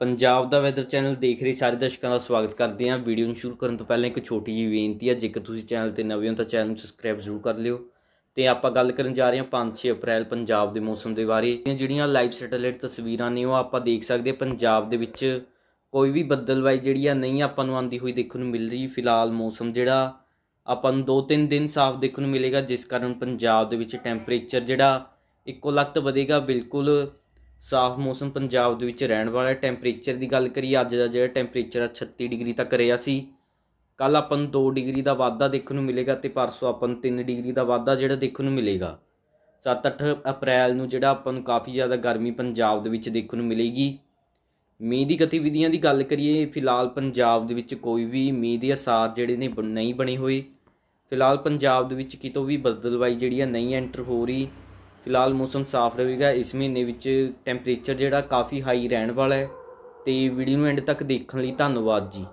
ਪੰਜਾਬ ਦਾ weather channel ਦੇਖ ਰਹੇ ਸਾਰੇ ਦਰਸ਼ਕਾਂ ਦਾ ਸਵਾਗਤ ਕਰਦੇ ਹਾਂ। ਵੀਡੀਓ ਨੂੰ ਸ਼ੁਰੂ ਕਰਨ ਤੋਂ ਪਹਿਲਾਂ ਇੱਕ ਛੋਟੀ ਜਿਹੀ ਬੇਨਤੀ ਹੈ, ਜੇਕਰ ਤੁਸੀਂ ਚੈਨਲ ਤੇ ਨਵੇਂ ਹੋ ਤਾਂ ਚੈਨਲ ਨੂੰ ਸਬਸਕ੍ਰਾਈਬ ਜ਼ਰੂਰ ਕਰ ਲਿਓ। ਤੇ ਆਪਾਂ ਗੱਲ ਕਰਨ ਜਾ ਰਹੇ ਹਾਂ 5-6 ਅਪ੍ਰੈਲ ਪੰਜਾਬ ਦੇ ਮੌਸਮ ਦੇ ਬਾਰੇ। ਜਿਹੜੀਆਂ ਲਾਈਵ ਸੈਟੇਲਾਈਟ ਤਸਵੀਰਾਂ ਨੇ, ਉਹ ਆਪਾਂ ਦੇਖ ਸਕਦੇ ਪੰਜਾਬ ਦੇ ਵਿੱਚ ਕੋਈ ਵੀ ਬੱਦਲਬਾਈ ਜਿਹੜੀ ਆ, ਨਹੀਂ ਆਪਾਂ ਨੂੰ ਆਂਦੀ ਹੋਈ ਦੇਖਣ ਨੂੰ ਮਿਲ ਰਹੀ। ਫਿਲਹਾਲ ਮੌਸਮ ਜਿਹੜਾ ਆਪਾਂ ਨੂੰ 2-3 ਦਿਨ ਸਾਫ਼ ਦੇਖਣ ਨੂੰ ਮਿਲੇਗਾ, ਜਿਸ ਕਾਰਨ ਪੰਜਾਬ ਦੇ ਵਿੱਚ ਟੈਂਪਰੇਚਰ ਜਿਹੜਾ ਇੱਕੋ ਲੱਖਤ ਵਧੇਗਾ। ਬਿਲਕੁਲ ਸਾਫ਼ ਮੌਸਮ ਪੰਜਾਬ ਦੇ ਵਿੱਚ ਰਹਿਣ ਵਾਲਾ ਟੈਂਪਰੇਚਰ ਦੀ ਗੱਲ ਕਰੀਏ, ਅੱਜ ਦਾ ਜਿਹੜਾ ਟੈਂਪਰੇਚਰ ਆ 36 ਡਿਗਰੀ ਤੱਕ ਰਿਹਾ ਸੀ। ਕੱਲ ਆਪਾਂ ਨੂੰ 2 ਡਿਗਰੀ ਦਾ ਵਾਧਾ ਦੇਖਣ ਨੂੰ ਮਿਲੇਗਾ ਤੇ ਪਰਸੋਂ ਆਪਾਂ ਨੂੰ 3 ਡਿਗਰੀ ਦਾ ਵਾਧਾ ਜਿਹੜਾ ਦੇਖਣ ਨੂੰ ਮਿਲੇਗਾ। 7-8 ਅਪ੍ਰੈਲ ਨੂੰ ਜਿਹੜਾ ਆਪਾਂ ਨੂੰ ਕਾਫੀ ਜ਼ਿਆਦਾ ਗਰਮੀ ਪੰਜਾਬ ਦੇ ਵਿੱਚ ਦੇਖਣ ਨੂੰ ਮਿਲੇਗੀ। ਮੀਂਹ ਦੀ ਗਤੀਵਿਧੀਆਂ ਦੀ ਗੱਲ ਕਰੀਏ, ਫਿਲਹਾਲ ਪੰਜਾਬ ਦੇ ਵਿੱਚ ਕੋਈ ਵੀ ਮੀਂਹ ਦੇ ਅਸਾਰ ਜਿਹੜੇ ਨੇ ਬਣ- ਨਹੀਂ ਬਣੇ ਹੋਏ। ਫਿਲਹਾਲ ਪੰਜਾਬ ਦੇ ਵਿੱਚ ਕਿਤੋਂ ਵੀ ਬਦਲਵਾਈ ਜਿਹੜੀ ਆ ਨਹੀਂ ਐਂਟਰ ਹੋ ਰਹੀ। ਫਿਲਹਾਲ ਮੌਸਮ ਸਾਫ਼ ਰਹੇਗਾ। ਇਸ ਮਹੀਨੇ ਵਿੱਚ ਟੈਂਪਰੇਚਰ ਜਿਹੜਾ ਕਾਫੀ ਹਾਈ ਰਹਿਣ ਵਾਲਾ ਹੈ। ਤੇ ਵੀਡੀਓ ਨੂੰ ਐਂਡ ਤੱਕ ਦੇਖਣ ਲਈ ਧੰਨਵਾਦ ਜੀ।